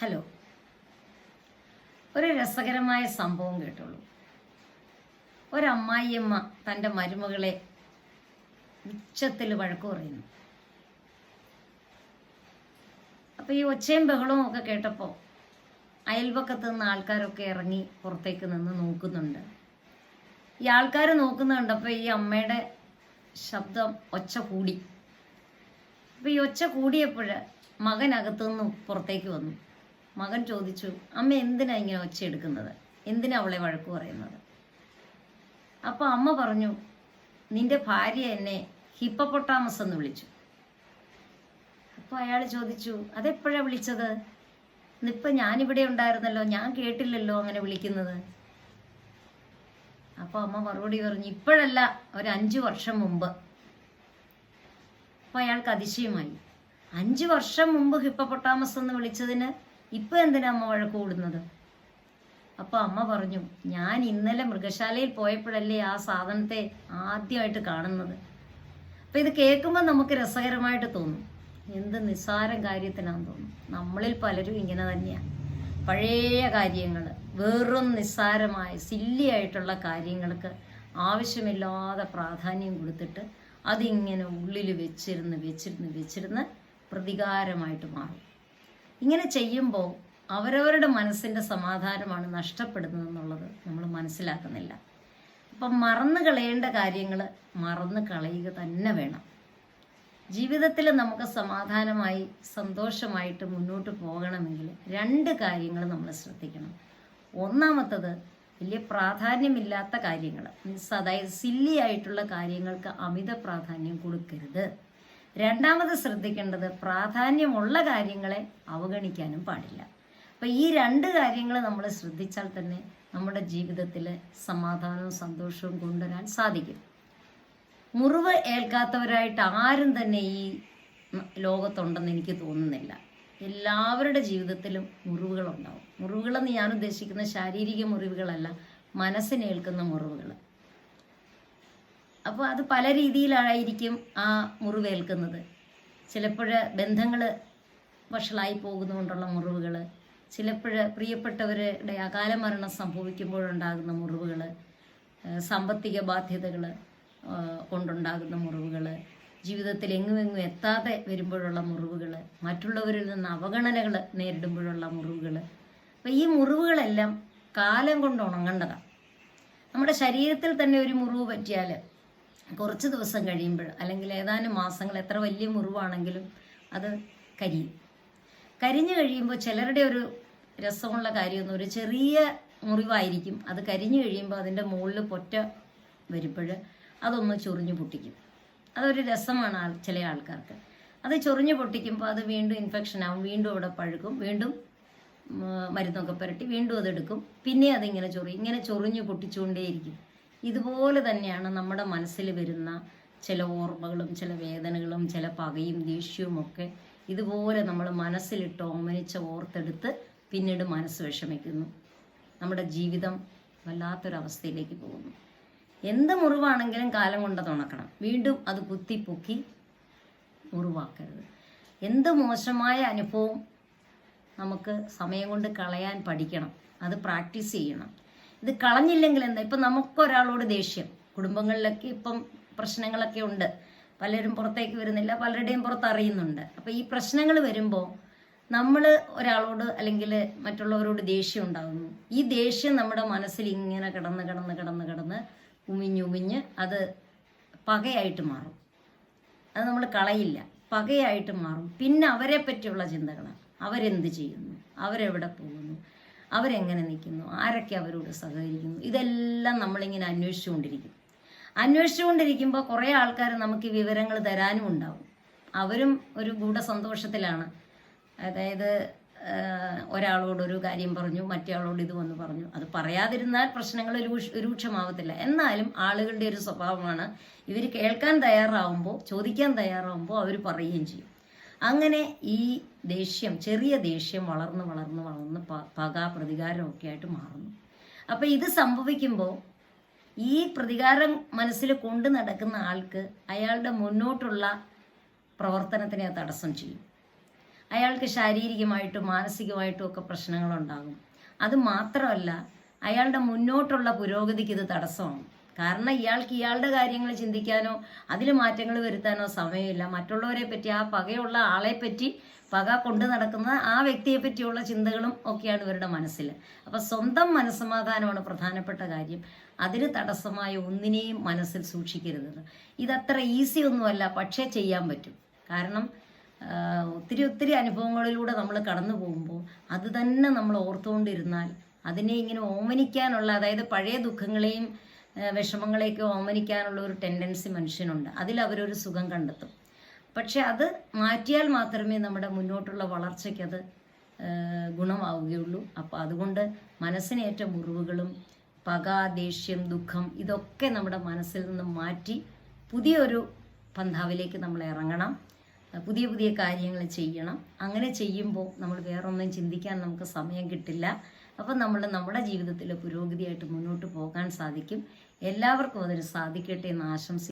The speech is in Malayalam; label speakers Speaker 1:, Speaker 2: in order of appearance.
Speaker 1: ഹലോ. ഒരു രസകരമായ സംഭവം കേട്ടുള്ളൂ ഒരമ്മായിയമ്മ തന്റെ മരുമകളെ ഉച്ചത്തിൽ വഴക്കു പറയുന്നു. അപ്പോൾ ഈ ഒച്ചയും ബഹളവും ഒക്കെ കേട്ടപ്പോൾ അയൽപക്കത്ത് നിന്ന് ആൾക്കാരൊക്കെ ഇറങ്ങി പുറത്തേക്ക് നിന്ന് നോക്കുന്നുണ്ട്. ഈ ആൾക്കാർ നോക്കുന്ന കണ്ടപ്പോൾ ഈ അമ്മയുടെ ശബ്ദം ഒച്ച കൂടി. അപ്പോൾ ഈ ഒച്ച കൂടിയപ്പോൾ മകൻ അകത്തുനിന്ന് പുറത്തേക്ക് വന്നു. മകൻ ചോദിച്ചു അമ്മ എന്തിനാ ഇങ്ങനെ ഒച്ച എടുക്കുന്നത്? എന്തിനാ അവളെ വഴക്ക് പറയുന്നത്? അപ്പോൾ അമ്മ പറഞ്ഞു നിന്റെ ഭാര്യ എന്നെ ഹിപ്പപ്പൊട്ടാമസ് എന്ന് വിളിച്ചു. അപ്പോൾ അയാൾ ചോദിച്ചു അതെപ്പോഴാ വിളിച്ചത്? ഇന്നിപ്പം ഞാനിവിടെ ഉണ്ടായിരുന്നല്ലോ ഞാൻ കേട്ടില്ലല്ലോ അങ്ങനെ വിളിക്കുന്നത്. അപ്പോൾ അമ്മ മറുപടി പറഞ്ഞു ഇപ്പോഴല്ല ഒരു അഞ്ചു വർഷം മുമ്പ്. അപ്പോൾ അയാൾക്ക് അതിശയമായി അഞ്ചു വർഷം മുമ്പ് ഹിപ്പപ്പൊട്ടാമസ് എന്ന് വിളിച്ചതിന് ഇപ്പം എന്തിനാ അമ്മ വഴക്ക് കൂടുന്നത്? അപ്പൊ അമ്മ പറഞ്ഞു ഞാൻ ഇന്നലെ മൃഗശാലയിൽ പോയപ്പോഴല്ലേ ആ സാധനത്തെ ആദ്യമായിട്ട് കാണുന്നത്. അപ്പം ഇത് കേൾക്കുമ്പോൾ നമുക്ക് രസകരമായിട്ട് തോന്നും. എന്ത് നിസ്സാരം കാര്യത്തിനാന്ന് തോന്നും. നമ്മളിൽ പലരും ഇങ്ങനെ തന്നെയാണ് പഴയ കാര്യങ്ങൾ വെറും നിസ്സാരമായ സില്ലിയായിട്ടുള്ള കാര്യങ്ങൾക്ക് ആവശ്യമില്ലാതെ പ്രാധാന്യം കൊടുത്തിട്ട് അതിങ്ങനെ ഉള്ളിൽ വെച്ചിരുന്ന് വെച്ചിരുന്ന് വെച്ചിരുന്ന് പ്രതികാരമായിട്ട് മാറും. ഇങ്ങനെ ചെയ്യുമ്പോൾ അവരവരുടെ മനസ്സിന്റെ സമാധാനമാണ് നഷ്ടപ്പെടുന്നത് എന്നുള്ളത് നമ്മൾ മനസ്സിലാക്കുന്നില്ല. അപ്പം മറന്നു കളയേണ്ട കാര്യങ്ങൾ മറന്നു കളയുക തന്നെ വേണം. ജീവിതത്തിൽ നമുക്ക് സമാധാനമായി സന്തോഷമായിട്ട് മുന്നോട്ട് പോകണമെങ്കിൽ രണ്ട് കാര്യങ്ങൾ നമ്മൾ ശ്രദ്ധിക്കണം. ഒന്നാമത്തത് വലിയ പ്രാധാന്യമില്ലാത്ത കാര്യങ്ങൾ. മീൻസ് അതായത് സില്ലി ആയിട്ടുള്ള കാര്യങ്ങൾക്ക് അമിത പ്രാധാന്യം കൊടുക്കരുത്. രണ്ടാമത് ശ്രദ്ധിക്കേണ്ടത് പ്രാധാന്യമുള്ള കാര്യങ്ങളെ അവഗണിക്കാനും പാടില്ല. അപ്പം ഈ രണ്ട് കാര്യങ്ങൾ നമ്മൾ ശ്രദ്ധിച്ചാൽ തന്നെ നമ്മുടെ ജീവിതത്തിൽ സമാധാനവും സന്തോഷവും കൊണ്ടുവരാൻ സാധിക്കും. മുറിവ് ഏൽക്കാത്തവരായിട്ട് ആരും തന്നെ ഈ ലോകത്തുണ്ടെന്ന് എനിക്ക് തോന്നുന്നില്ല. എല്ലാവരുടെ ജീവിതത്തിലും മുറിവുകളുണ്ടാവും. മുറിവുകളെന്ന് ഞാൻ ഉദ്ദേശിക്കുന്ന ശാരീരിക മുറിവുകളല്ല മനസ്സിനേൽക്കുന്ന മുറിവുകൾ അപ്പോൾ അത് പല രീതിയിലായിരിക്കും ആ മുറിവേൽക്കുന്നത്. ചിലപ്പോൾ ബന്ധങ്ങൾ വഷളായി പോകുന്നതുകൊണ്ടുള്ള മുറിവുകൾ ചിലപ്പോൾ പ്രിയപ്പെട്ടവരുടെ അകാല മരണം സംഭവിക്കുമ്പോഴുണ്ടാകുന്ന മുറിവുകൾ സാമ്പത്തിക ബാധ്യതകൾ കൊണ്ടുണ്ടാകുന്ന മുറിവുകൾ ജീവിതത്തിൽ എങ്ങുമെങ്ങും എത്താതെ വരുമ്പോഴുള്ള മുറിവുകൾ മറ്റുള്ളവരിൽ നിന്ന് അവഗണനകൾ നേരിടുമ്പോഴുള്ള മുറിവുകൾ അപ്പം ഈ മുറിവുകളെല്ലാം കാലം കൊണ്ട് ഉണങ്ങേണ്ടതാണ്. നമ്മുടെ ശരീരത്തിൽ തന്നെ ഒരു മുറിവ് പറ്റിയാൽ കുറച്ച് ദിവസം കഴിയുമ്പോൾ അല്ലെങ്കിൽ ഏതാനും മാസങ്ങൾ എത്ര വലിയ മുറിവാണെങ്കിലും അത് കരിയും. കരിഞ്ഞു കഴിയുമ്പോൾ ചിലരുടെ ഒരു രസമുള്ള കാര്യമൊന്നും ഒരു ചെറിയ മുറിവായിരിക്കും. അത് കരിഞ്ഞു കഴിയുമ്പോൾ അതിന്റെ മുകളിൽ പൊറ്റ വരുമ്പോൾ അതൊന്ന് ചൊറിഞ്ഞു പൊട്ടിക്കും. അതൊരു രസമാണ് ചില ആൾക്കാർക്ക്. അത് ചൊറിഞ്ഞു പൊട്ടിക്കുമ്പോൾ അത് വീണ്ടും ഇൻഫെക്ഷൻ ആവും. വീണ്ടും അവിടെ പഴുക്കും. വീണ്ടും മരുന്നൊക്കെ പുരട്ടി വീണ്ടും അതെടുക്കും പിന്നെ അതിങ്ങനെ ചൊറി ഇങ്ങനെ ചൊറിഞ്ഞു പൊട്ടിച്ചുകൊണ്ടേയിരിക്കും. ഇതുപോലെ തന്നെയാണ് നമ്മുടെ മനസ്സിൽ വരുന്ന ചില ഓർമ്മകളും ചില വേദനകളും ചില പകയും ദേഷ്യവും ഒക്കെ ഇതുപോലെ നമ്മൾ മനസ്സിലിട്ട് ഓമനിച്ച് ഓർത്തെടുത്ത് പിന്നീട് മനസ്സ് വിഷമിക്കുന്നു. നമ്മുടെ ജീവിതം വല്ലാത്തൊരവസ്ഥയിലേക്ക് പോകുന്നു. എന്ത് മുറിവാണെങ്കിലും കാലം കൊണ്ട് തുണക്കണം. വീണ്ടും അത് കുത്തി പൊക്കി മുറിവാക്കരുത്. എന്ത് മോശമായ അനുഭവം നമുക്ക് സമയം കൊണ്ട് കളയാൻ പഠിക്കണം. അത് പ്രാക്ടീസ് ചെയ്യണം. ഇത് കളഞ്ഞില്ലെങ്കിൽ എന്താ? ഇപ്പം നമുക്കൊരാളോട് ദേഷ്യം. കുടുംബങ്ങളിലൊക്കെ ഇപ്പം പ്രശ്നങ്ങളൊക്കെ ഉണ്ട്. പലരും പുറത്തേക്ക് വരുന്നില്ല. പലരുടെയും പുറത്ത് അറിയുന്നുണ്ട്. അപ്പോൾ ഈ പ്രശ്നങ്ങൾ വരുമ്പോൾ നമ്മൾ ഒരാളോട് അല്ലെങ്കിൽ മറ്റുള്ളവരോട് ദേഷ്യം ഉണ്ടാകുന്നു ഈ ദേഷ്യം നമ്മുടെ മനസ്സിൽ ഇങ്ങനെ കിടന്ന് കിടന്ന് കിടന്ന് കിടന്ന് ഉമിഞ്ഞുമിഞ്ഞ് അത് പകയായിട്ട് മാറും. അത് നമ്മൾ കളയില്ല. പകയായിട്ട് മാറും. പിന്നെ അവരെ പറ്റിയുള്ള ചിന്തകളാണ്. അവരെന്ത് ചെയ്യുന്നു? അവരെവിടെ പോകുന്നു? അവരെങ്ങനെ നിൽക്കുന്നു? ആരൊക്കെ അവരോട് സഹകരിക്കുന്നു? ഇതെല്ലാം നമ്മളിങ്ങനെ അന്വേഷിച്ചുകൊണ്ടിരിക്കും. അന്വേഷിച്ചുകൊണ്ടിരിക്കുമ്പോൾ കുറേ ആൾക്കാർ നമുക്ക് വിവരങ്ങൾ തരാനും ഉണ്ടാവും. അവരും ഒരു ഗൂഢസന്തോഷത്തിലാണ്. അതായത് ഒരാളോടൊരു ഒരാളോട് ഒരു കാര്യം പറഞ്ഞു മറ്റേയാളോട് ഇത് വന്ന് പറഞ്ഞു. അത് പറയാതിരുന്നാൽ പ്രശ്നങ്ങൾ രൂക്ഷ- രൂക്ഷമാവത്തില്ല. എന്നാലും ആളുകളുടെ ഒരു സ്വഭാവമാണ് ഇവർ കേൾക്കാൻ തയ്യാറാവുമ്പോൾ ചോദിക്കാൻ തയ്യാറാവുമ്പോൾ അവർ പറയുകയും ചെയ്യും. അങ്ങനെ ഈ ദേഷ്യം ചെറിയ ദേഷ്യം വളർന്ന് വളർന്ന് വളർന്ന് പക പ്രതികാരമൊക്കെ ആയിട്ട് മാറുന്നു. അപ്പം ഇത് സംഭവിക്കുമ്പോൾ ഈ പ്രതികാരം മനസ്സിൽ കൊണ്ടു നടക്കുന്ന ആൾക്ക് അയാളുടെ മുന്നോട്ടുള്ള പ്രവർത്തനത്തിനെ തടസ്സം ചെയ്യും. അയാൾക്ക് ശാരീരികമായിട്ടും മാനസികമായിട്ടും ഒക്കെ പ്രശ്നങ്ങളുണ്ടാകും. അത് മാത്രമല്ല അയാളുടെ മുന്നോട്ടുള്ള പുരോഗതിക്ക് ഇത് തടസ്സമാണ് കാരണം ഇയാൾക്ക് ഇയാളുടെ കാര്യങ്ങൾ ചിന്തിക്കാനോ അതിൽ മാറ്റങ്ങൾ വരുത്താനോ സമയമില്ല. മറ്റുള്ളവരെ പറ്റി ആ പകയുള്ള ആളെ പറ്റി പക കൊണ്ടു നടക്കുന്ന ആ വ്യക്തിയെ പറ്റിയുള്ള ചിന്തകളും ഒക്കെയാണ് ഇവരുടെ മനസ്സിൽ. അപ്പം സ്വന്തം മനസ്സമാധാനമാണ് പ്രധാനപ്പെട്ട കാര്യം. അതിന് തടസ്സമായ ഒന്നിനെയും മനസ്സിൽ സൂക്ഷിക്കരുത്. ഇതത്ര ഈസി ഒന്നുമല്ല പക്ഷേ ചെയ്യാൻ പറ്റും. കാരണം ഒത്തിരി ഒത്തിരി അനുഭവങ്ങളിലൂടെ നമ്മൾ കടന്നു പോകുമ്പോൾ അത് തന്നെ നമ്മൾ ഓർത്തുകൊണ്ടിരുന്നാൽ അതിനെ ഇങ്ങനെ ഓമനിക്കാനുള്ള അതായത് പഴയ ദുഃഖങ്ങളെയും വിഷമങ്ങളെയൊക്കെ ഓമനിക്കാനുള്ള ഒരു ടെൻഡൻസി മനുഷ്യനുണ്ട്. അതിൽ അവരൊരു സുഖം കണ്ടെത്തും. പക്ഷെ അത് മാറ്റിയാൽ മാത്രമേ നമ്മുടെ മുന്നോട്ടുള്ള വളർച്ചയ്ക്ക് അത് ഗുണമാവുകയുള്ളൂ. അപ്പോൾ അതുകൊണ്ട് മനസ്സിനേറ്റ മുറിവുകളും പക ദേഷ്യം ദുഃഖം ഇതൊക്കെ നമ്മുടെ മനസ്സിൽ നിന്ന് മാറ്റി പുതിയൊരു പന്ഥാവിലേക്ക് നമ്മൾ ഇറങ്ങണം. പുതിയ പുതിയ കാര്യങ്ങൾ ചെയ്യണം. അങ്ങനെ ചെയ്യുമ്പോൾ നമ്മൾ വേറൊന്നും ചിന്തിക്കാൻ നമുക്ക് സമയം കിട്ടില്ല. അപ്പം നമ്മൾ നമ്മുടെ ജീവിതത്തിൽ പുരോഗതിയായിട്ട് മുന്നോട്ട് പോകാൻ സാധിക്കും. എല്ലാവർക്കും അതിന് സാധിക്കട്ടെ എന്ന് ആശംസിക്കുന്നു